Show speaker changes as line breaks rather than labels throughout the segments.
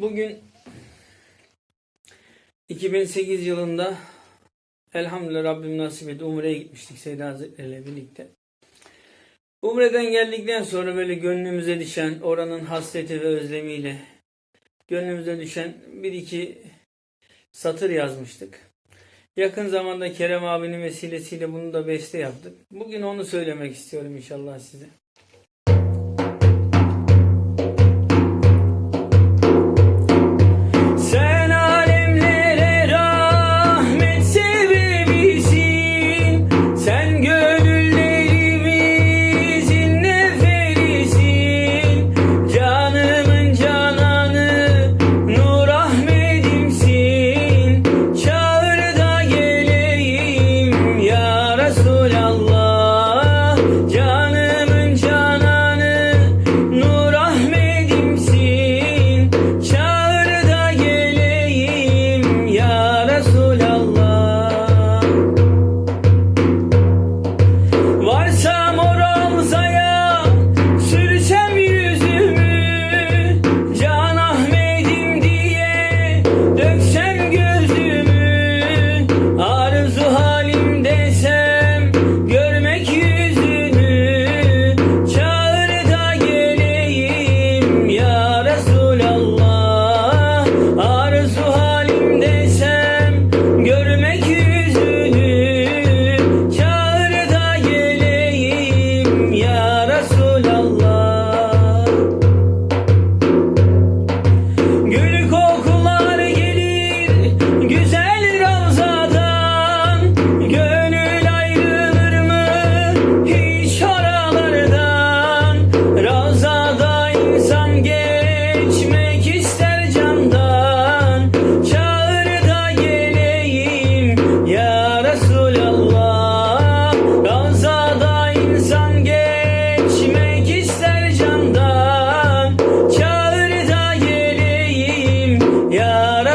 Bugün 2008 yılında elhamdülillah Rabbim nasip etti. Umre'ye gitmiştik Seyyid Hazretleri birlikte. Umre'den geldikten sonra böyle gönlümüze düşen oranın hasreti ve özlemiyle gönlümüze düşen bir iki satır yazmıştık. Yakın zamanda Kerem abinin vesilesiyle bunu da beste yaptık. Bugün onu söylemek istiyorum inşallah size.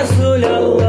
Patrulha